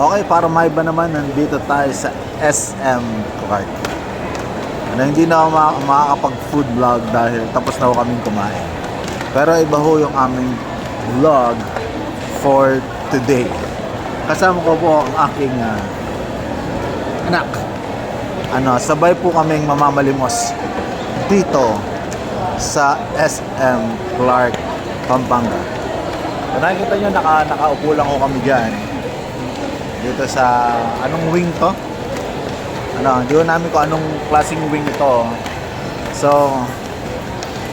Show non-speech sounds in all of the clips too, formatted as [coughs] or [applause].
Okay, para may iba naman, nandito tayo sa SM Clark. Ano, hindi na ako ma- makakapag-food vlog dahil tapos na ako kaming kumain. Pero iba ho yung aming vlog for today. Kasama ko po ang aking ah, anak. Ano, sabay po kaming mamamalimos dito sa SM Clark, Pampanga. Kung nakikita nyo, naka, nakaupo lang ko kami dyan. Dito sa, anong wing to? Ano, hindi ko namin kung anong klaseng wing ito. So,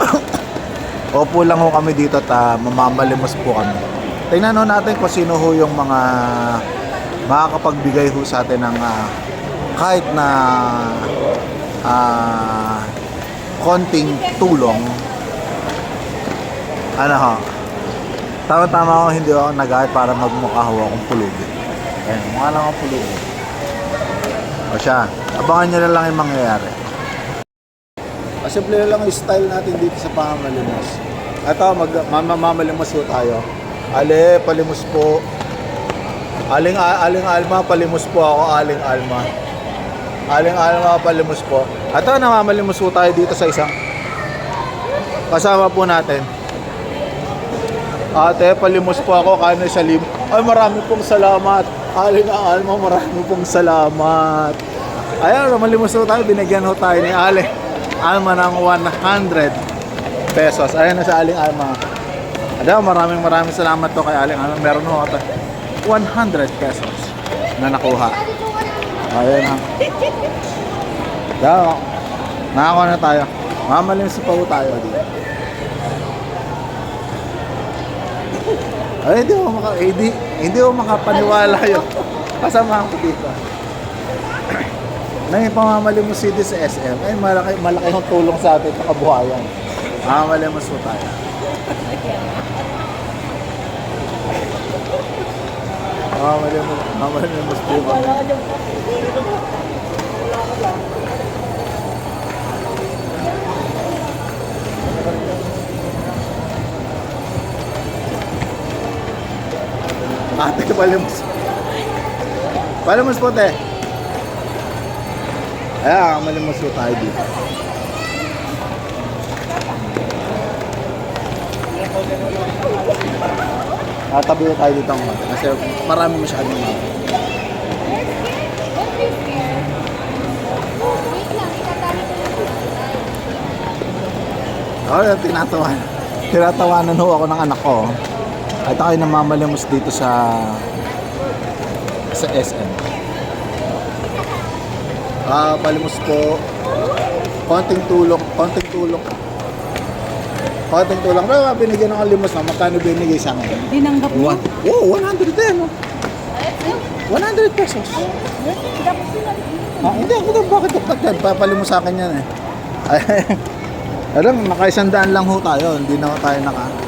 [coughs] upo lang ho kami dito at ah, mamamalimos po kami. Tingnan ho natin kung sino ho yung mga makakapagbigay ho sa atin ng ah, kahit na ah, konting tulong. Ano ho? Tama-tama ako, hindi ako nagahit para magmukha ho akong pulubi. Ayan, mukha lang akong pulubi. O siya, abangan nyo na lang yung mangyayari. Simple lang yung style natin dito sa pamamalimos. Ito, mag, mamamalimos po tayo. Ale, palimos po. Aling, aling Alma, palimos po ako, Aling Alma. Aling Alma, palimos po. Ito, namamalimos po tayo dito sa isang kasama po natin. Ate, palimos po ako, kano sa lim. Ay, marami pong salamat. Aling Alma, marami pong salamat. Ayan, malimos po tayo, binigyan ho tayo ni Ale. Alma ng 100 pesos. Ayan na sa Aling Alma. Ada, maraming maraming salamat to kay Aling Alma. Meron ho ata 100 pesos na nakuha. Ayan ha. Daw, nakakuha na tayo. Mamalimos pa po tayo dito. Ay, hindi ako maka, hindi, hindi ako makapaniwala yun. Kasama ko dito. Nang pamamalimos dito sa SM, ay malaki, malaki yung tulong sa atin sa kabuhayan. Pamamalimos po tayo. Pamamalimos, pamamalimos po Ate, palimos. Palimos po, te. Ayan, malimos po tayo dito. Tatabi na tayo dito ang mata kasi marami masyadong mata. Oh, yung tinatawa. Tinatawanan ho ako ng anak ko. At ako ay namamalimos dito sa sa SM. Ah, palimos po. Konting tulong, konting tulong. Konting tulong. Pero binigyan ng limos na magkano binigay sa akin? Dinanggap mo? One. Oh, 100 din. oh. 100 pesos. Ah, hindi ako daw bakit bakit papalimos sa akin yan eh. [laughs] Alam, nakaisandaan lang ho tayo. Hindi na ho tayo naka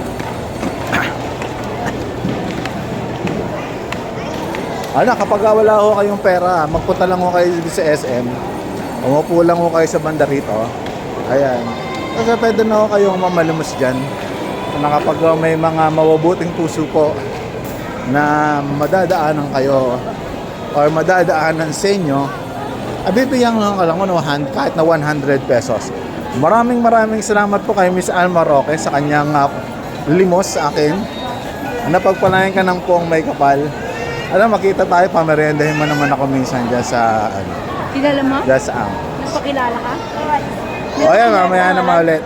Ano, kapag wala ho kayong pera, magpunta lang ho kayo sa SM. Umupo lang ho kayo sa banda rito. Ayan. Kasi pwede na ho kayong mamalimos dyan. Na kapag may mga mawabuting puso po na madadaanan kayo or madadaanan sa inyo, abibigyan lang ka lang hand- kahit na 100 pesos. Maraming maraming salamat po kay Miss Alma Roque sa kanyang ah, limos sa akin. Napagpalayan ka ng pong may kapal. Alam, makita tayo, pameriendahin mo naman ako minsan dyan sa, ano, Kilala mo? dyan sa ang. Nagpakilala ka? O yan, mamaya naman ulit.